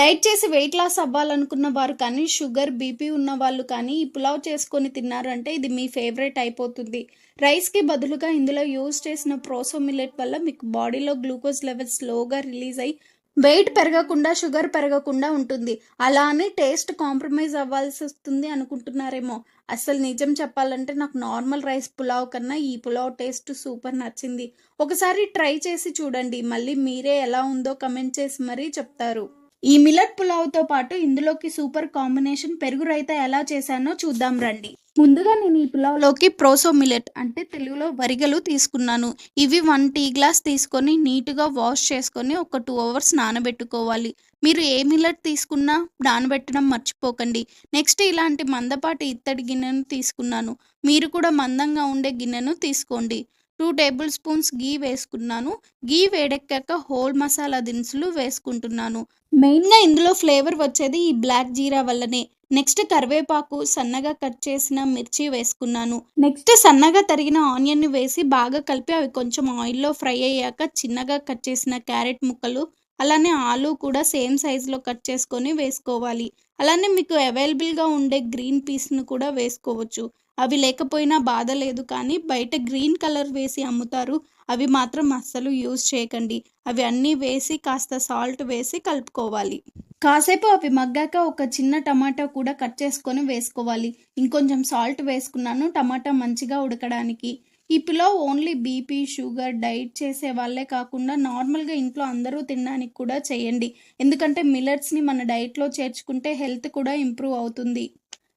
Diet చేసి weight loss అవ్వాలనుకున్న వారు కానీ షుగర్ బీపీ ఉన్న వాళ్ళు కానీ ఈ పులావ్ చేసుకొని తిన్నారంటే ఇది మీ ఫేవరెట్ అయిపోతుంది. రైస్కి బదులుగా ఇందులో యూజ్ చేసిన ప్రోసో మిల్లెట్ వల్ల మీకు బాడీలో గ్లూకోజ్ లెవెల్స్ స్లోగా రిలీజ్ అయ్యి వెయిట్ పెరగకుండా షుగర్ పెరగకుండా ఉంటుంది. అలా అని టేస్ట్ కాంప్రమైజ్ అవ్వాల్సి వస్తుంది అనుకుంటున్నారేమో. అసలు నిజం చెప్పాలంటే నాకు నార్మల్ రైస్ పులావ్ కన్నా ఈ పులావ్ టేస్ట్ సూపర్ నచ్చింది. ఒకసారి ట్రై చేసి చూడండి. మళ్ళీ మీరే ఎలా ఉందో కమెంట్ చేసి మరీ చెప్తారు. ఈ మిలట్ పులావ్తో పాటు ఇందులోకి సూపర్ కాంబినేషన్ పెరుగు రైతా ఎలా చేశానో చూద్దాం రండి. ముందుగా నేను ఈ పులావ్లోకి ప్రోసో మిలెట్ అంటే తెలుగులో వరిగలు తీసుకున్నాను. ఇవి వన్ టీ గ్లాస్ తీసుకొని నీట్గా వాష్ చేసుకొని ఒక టూ అవర్స్ నానబెట్టుకోవాలి. మీరు ఏ మిల్లెట్ తీసుకున్నా నానబెట్టడం మర్చిపోకండి. నెక్స్ట్ ఇలాంటి మందపాటి ఇత్తడి గిన్నెను తీసుకున్నాను. మీరు కూడా మందంగా ఉండే గిన్నెను తీసుకోండి. టూ టేబుల్ స్పూన్స్ గీ వేసుకున్నాను. గీ వేడెక్కాక హోల్ మసాలా దినుసులు వేసుకుంటున్నాను. మెయిన్గా ఇందులో ఫ్లేవర్ వచ్చేది ఈ బ్లాక్ జీరా వల్లనే. నెక్స్ట్ కరివేపాకు సన్నగా కట్ చేసిన మిర్చి వేసుకున్నాను. నెక్స్ట్ సన్నగా తరిగిన ఆనియన్ వేసి బాగా కలిపి అవి కొంచెం ఆయిల్లో ఫ్రై అయ్యాక చిన్నగా కట్ చేసిన క్యారెట్ ముక్కలు అలానే ఆలు కూడా సేమ్ సైజులో కట్ చేసుకొని వేసుకోవాలి. అలానే మీకు అవైలబుల్గా ఉండే గ్రీన్ పీస్ను కూడా వేసుకోవచ్చు. అవి లేకపోయినా బాధ లేదు కానీ బయట గ్రీన్ కలర్ వేసి అమ్ముతారు. అవి మాత్రం అస్సలు యూజ్ చేయకండి. అవి అన్నీ వేసి కాస్త సాల్ట్ వేసి కలుపుకోవాలి. కాసేపు అవి మగ్గాక ఒక చిన్న టమాటా కూడా కట్ చేసుకొని వేసుకోవాలి. ఇంకొంచెం సాల్ట్ వేసుకున్నాను టమాటా మంచిగా ఉడకడానికి. ఈ pulao only BP sugar diet చేసే వాళ్ళే కాకుండా నార్మల్గా ఇంట్లో అందరూ తినడానికి కూడా చేయండి. ఎందుకంటే మిల్లెట్స్ని మన డైట్లో చేర్చుకుంటే హెల్త్ కూడా ఇంప్రూవ్ అవుతుంది.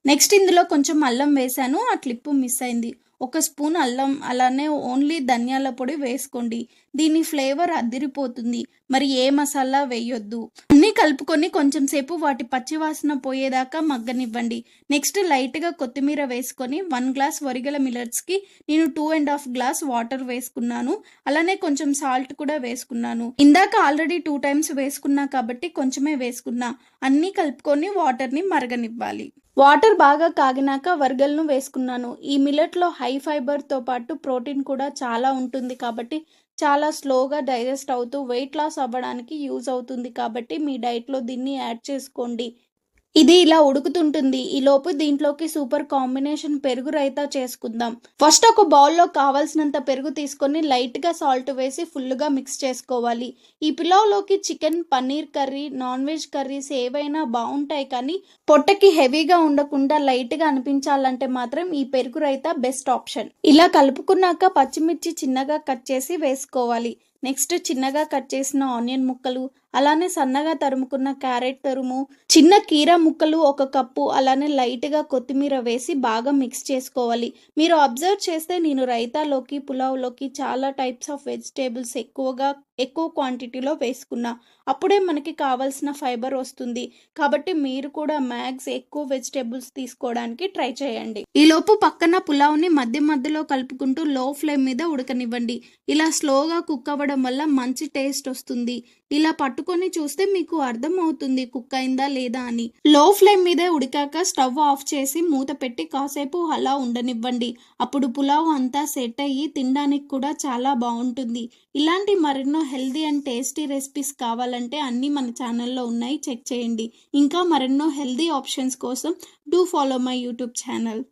నెక్స్ట్ ఇందులో కొంచెం అల్లం వేసాను ఆ క్లిప్పు మిస్ అయింది. ఒక స్పూన్ అల్లం అలానే ఓన్లీ ధనియాల పొడి వేసుకోండి. దీని ఫ్లేవర్ అదిరిపోతుంది. మరి ఏ మసాలా వేయొద్దు. అన్నీ కలుపుకొని కొంచెం సేపు వాటి పచ్చివాసన పోయేదాకా మగ్గనివ్వండి. నెక్స్ట్ లైట్గా కొత్తిమీర వేసుకొని వన్ గ్లాస్ వరిగల మిల్లెట్స్కి నేను two and half glass water వేసుకున్నాను. అలానే కొంచెం సాల్ట్ కూడా వేసుకున్నాను. ఇందాక ఆల్రెడీ టూ టైమ్స్ వేసుకున్నా కాబట్టి కొంచెమే వేసుకున్నా. అన్నీ కలుపుకొని వాటర్ని మరగనివ్వాలి. వాటర్ బాగా కాగినాక వర్గల్ను వేసుకున్నాను. ఈ మిల్లెట్లో హై ఫైబర్తో పాటు ప్రోటీన్ కూడా చాలా ఉంటుంది కాబట్టి చాలా స్లోగా డైజెస్ట్ అవుతూ వెయిట్ లాస్ అవ్వడానికి యూజ్ అవుతుంది కాబట్టి మీ డైట్లో దీన్ని యాడ్ చేసుకోండి. ఇది ఇలా ఉడుకుతుంటుంది. ఈ లోపు దీంట్లోకి సూపర్ కాంబినేషన్ పెరుగు రైతా చేసుకుందాం. ఫస్ట్ ఒక బౌల్లో కావాల్సినంత పెరుగు తీసుకొని లైట్గా సాల్ట్ వేసి ఫుల్గా మిక్స్ చేసుకోవాలి. ఈ పిలావ్లోకి chicken paneer curry non veg curries ఏవైనా బాగుంటాయి కానీ పొట్టకి హెవీగా ఉండకుండా లైట్గా అనిపించాలంటే మాత్రం ఈ పెరుగు రైతా బెస్ట్ ఆప్షన్. ఇలా కలుపుకున్నాక పచ్చిమిర్చి చిన్నగా కట్ చేసి వేసుకోవాలి. నెక్స్ట్ చిన్నగా కట్ చేసిన ఆనియన్ ముక్కలు అలానే సన్నగా తరుముకున్న క్యారెట్ తరుము చిన్న కీర ముక్కలు ఒక కప్పు అలానే లైట్గా కొత్తిమీర వేసి బాగా మిక్స్ చేసుకోవాలి. మీరు అబ్జర్వ్ చేస్తే నేను రైతాలోకి పులావ్లోకి చాలా టైప్స్ ఆఫ్ వెజిటేబుల్స్ ఎక్కువగా ఎక్కువ క్వాంటిటీలో వేసుకున్నా అప్పుడే మనకి కావాల్సిన ఫైబర్ వస్తుంది. కాబట్టి మీరు కూడా మ్యాగ్స్ ఎక్కువ వెజిటేబుల్స్ తీసుకోవడానికి ట్రై చేయండి. ఈలోపు పక్కన పులావ్ని మధ్య మధ్యలో కలుపుకుంటూ లో ఫ్లేమ్ మీద ఉడకనివ్వండి. ఇలా స్లోగా కుక్ అవ్వడం వల్ల మంచి టేస్ట్ వస్తుంది. ఇలా పట్టుకొని చూస్తే మీకు అర్థం అవుతుంది కుక్ అయిందా లేదా అని. లో ఫ్లేమ్ మీద ఉడికాక స్టవ్ ఆఫ్ చేసి మూత పెట్టి కాసేపు అలా ఉండనివ్వండి. అప్పుడు పులావ్ అంతా సెట్ అయ్యి తినడానికి కూడా చాలా బాగుంటుంది. ఇలాంటి మరెన్నో హెల్దీ అండ్ టేస్టీ రెసిపీస్ కావాలంటే అన్నీ మన ఛానల్లో ఉన్నాయి. చెక్ చేయండి. ఇంకా మరెన్నో హెల్దీ ఆప్షన్స్ కోసం do follow my YouTube channel.